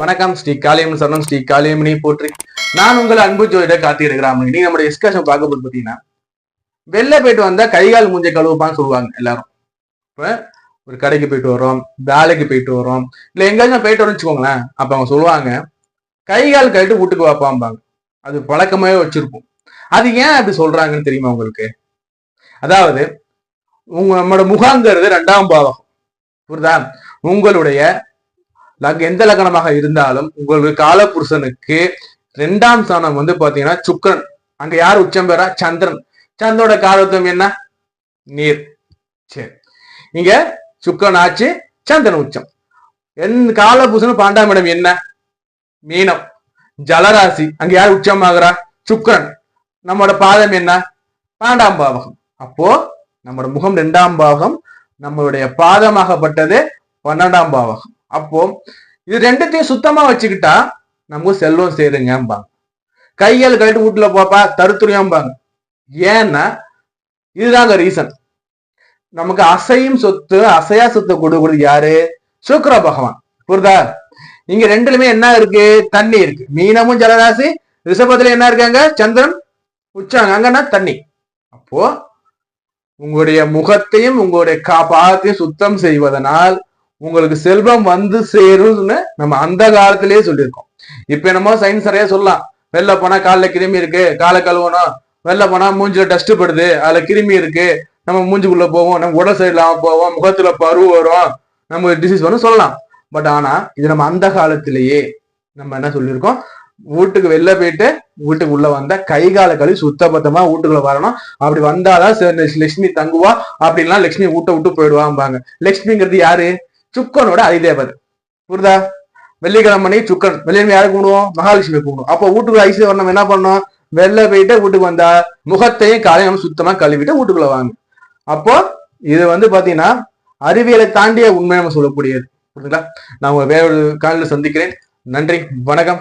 வணக்கம் ஸ்ரீ காளியம் சரணம் ஸ்ரீ காளியம்மனை போற்றி. நான் உங்கள் அன்பு ஜோதிட காத்திருக்கிறான் நீ நம்முடைய டிஸ்கஷன் பார்க்க போது பாத்தீங்கன்னா வெளில போயிட்டு வந்தா கைகால் மூஞ்சை கழுவுப்பான்னு சொல்லுவாங்க எல்லாரும். ஒரு கடைக்கு போயிட்டு வரோம் வேலைக்கு போயிட்டு வரோம் இல்ல எங்கேயாச்சும் போயிட்டு வரோம்னு வச்சுக்கோங்களேன் அப்ப அவங்க சொல்லுவாங்க கைகால் கழிட்டு வீட்டுக்கு வாப்பாம்பாங்க. அது பழக்கமாவே வச்சிருப்போம். அது ஏன் அப்படி சொல்றாங்கன்னு தெரியுமா உங்களுக்கு? அதாவது உங்க நம்மளோட முகாங்கிறது ரெண்டாம் பாவம் புரியுதா? உங்களுடைய எந்த லக்னமாக இருந்தாலும் உங்களுக்கு காலபுருஷனுக்கு ரெண்டாம் ஸ்தானம் வந்து பாத்தீங்கன்னா சுக்கரன். அங்க யார் உச்சம் பெறா? சந்திரன். சந்திரோட காலத்துவம் என்ன? நீர். சரி. இங்க சுக்கரன் ஆச்சு சந்திரன் உச்சம். என் காலபுருஷன் பன்னெண்டாம் இடம் என்ன? மீனம். ஜலராசி. அங்க யார் உச்சமாகிறா? சுக்கரன். நம்மளோட பாதம் என்ன? பன்னெண்டாம் பாவகம். அப்போ நம்மளோட முகம் ரெண்டாம் பாவகம் நம்மளுடைய பாதமாகப்பட்டது பன்னெண்டாம் பாவகம். அப்போ இது ரெண்டுத்தையும் சுத்தமா வச்சுக்கிட்டா நமக்கு செல்வம் சேருங்கம்பாங்க. கையால் கழட்டு வீட்டுல போப்பா தருத்துறியாம்பாங்க ஏன்னா இதுதாங்க ரீசன் நமக்கு அசையும் சொத்து அசையா சொத்து கொடுக்குறது யாரு? சுக்கர பகவான். புரிதா? இங்க ரெண்டுலுமே என்ன இருக்கு? தண்ணி இருக்கு. மீனமும் ஜலராசி ரிஷபத்துல என்ன இருக்காங்க சந்திரன் உச்சாங்க அங்கன்னா தண்ணி. அப்போ உங்களுடைய முகத்தையும் உங்களுடைய கா சுத்தம் செய்வதனால் உங்களுக்கு செல்வம் வந்து சேரும்னு நம்ம அந்த காலத்திலேயே சொல்லியிருக்கோம். இப்ப என்னமோ சயின்ஸ் நிறைய சொல்லலாம். வெளில போனா காலில் கிருமி இருக்கு காலை கழுவணும். வெளில போனா மூஞ்சில டஸ்ட் படுது அதுல கிருமி இருக்கு. நம்ம மூஞ்சுக்குள்ள போவோம் நம்ம உடல் சரியில்லாம போவோம் முகத்துல பரு வரும். நம்ம டிசீஸ் வரும் சொல்லலாம். பட் ஆனா இது நம்ம அந்த காலத்திலேயே நம்ம என்ன சொல்லியிருக்கோம்? வீட்டுக்கு வெளில போயிட்டு வீட்டுக்கு உள்ள வந்தா கை கால கழுவி சுத்தபத்தமா வீட்டுக்குள்ள வரணும். அப்படி வந்தாதான் சரி, லட்சுமி தங்குவா அப்படின்லாம் லட்சுமி வீட்டை விட்டு போயிடுவாம்பாங்க. லட்சுமிங்கிறது யாரு? சுக்கனோட அதிதேவதை. புரிதா வெள்ளிக்கிழமை சுக்கன் வெள்ளிக்கிழமை யாரை கூடுவோம் மகாலட்சுமி கூடுவோம் அப்போ வீட்டுக்குள்ள ஐஸ்வர்யம் வரணும் என்ன பண்ணோம் வெளில போயிட்டு வீட்டுக்கு வந்தா முகத்தையும் காலையும் நம்ம சுத்தமா கழுவிட்டு வீட்டுக்குள்ள வாங்க. அப்போ இது வந்து பாத்தீங்கன்னா அறிவியலை தாண்டிய உண்மை நம்ம சொல்லக்கூடியது. புரியுதுங்களா? நான் உங்க வேற ஒரு காலையில் சந்திக்கிறேன். நன்றி. வணக்கம்.